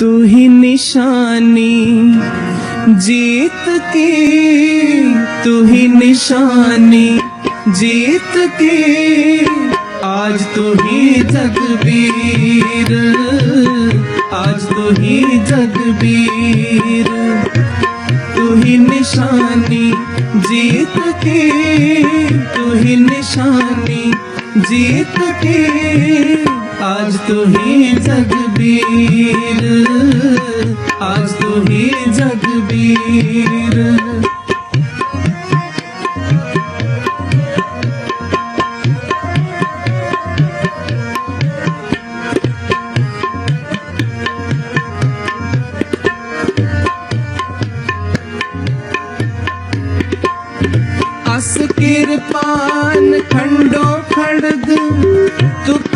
तू ही निशानी, जीत की, तू ही निशानी, जीत की, आज तू ही जगबीर, आज तू ही जगबीर, तू ही निशानी, जीत की, तू ही निशानी, जीत की। आज तू ही जगबीर आज तू ही जगबीर। अस किरपान खंडो खड़ग तुतक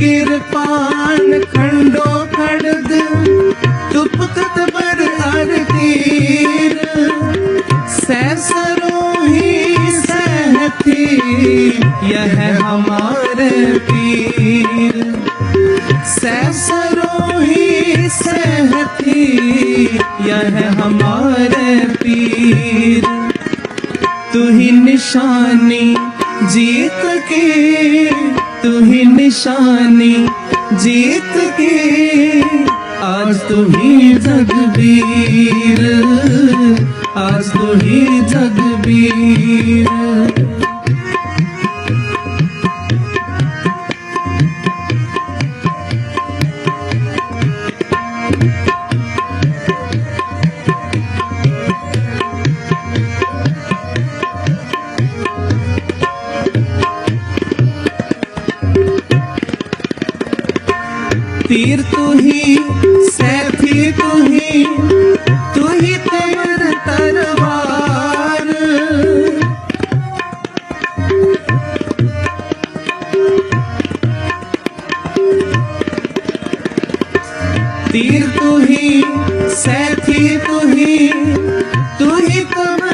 किरपान खंडो खड़ग तुपक तबर हर तीर। सैसरों सहती, यह हमारे पीर। सैसरों ही सहती, यह हमारे पीर। तू ही निशानी जीत की ही निशानी जीत की। आज तो ही जगबीर आज तो ही जगबीर। तीर तू ही सैफी तू ही तू ही तेर तरवार तीर तू ही सैफी तू ही तू ही कमर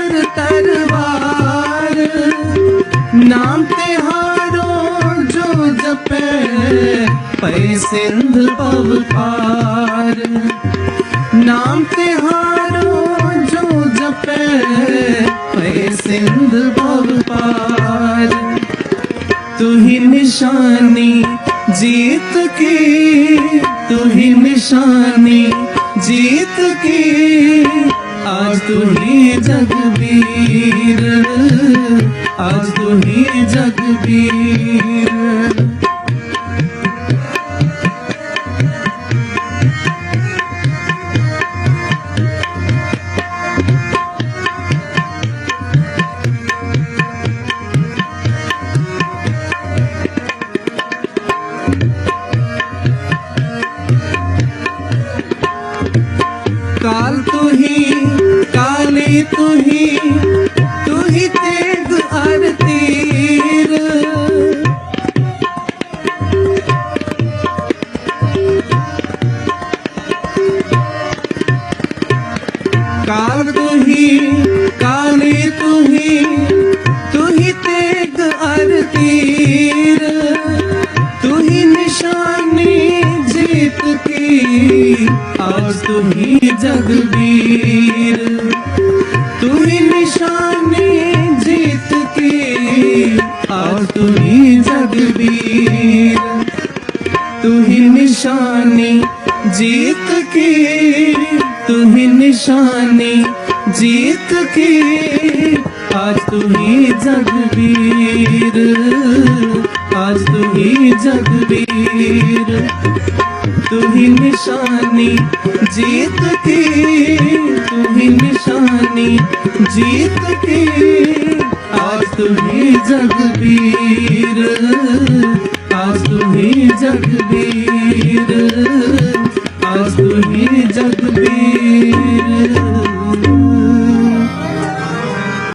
सिंध पव पार नाम तिहारो जो जपे पै सिंध पव पार तू ही निशानी जीत की, तू ही निशानी जीत की। आज तू ही जगबीर, आज तू ही जगबीर। काल तू ही, काली तू ही तू ही तेग आरतीर काल तू ही, काली तू ही तू ही तेग आरतीर जीत की, तू ही निशानी। जीत की, आज तू ही जगबीर। आज तू ही जगबीर। तू ही निशानी, जीत की, तू ही निशानी। जीत की, आज तू ही जगबीर। आज तू ही जगबीर। ਸਾਧੂ ਹੀ ਜਗਦੀਰ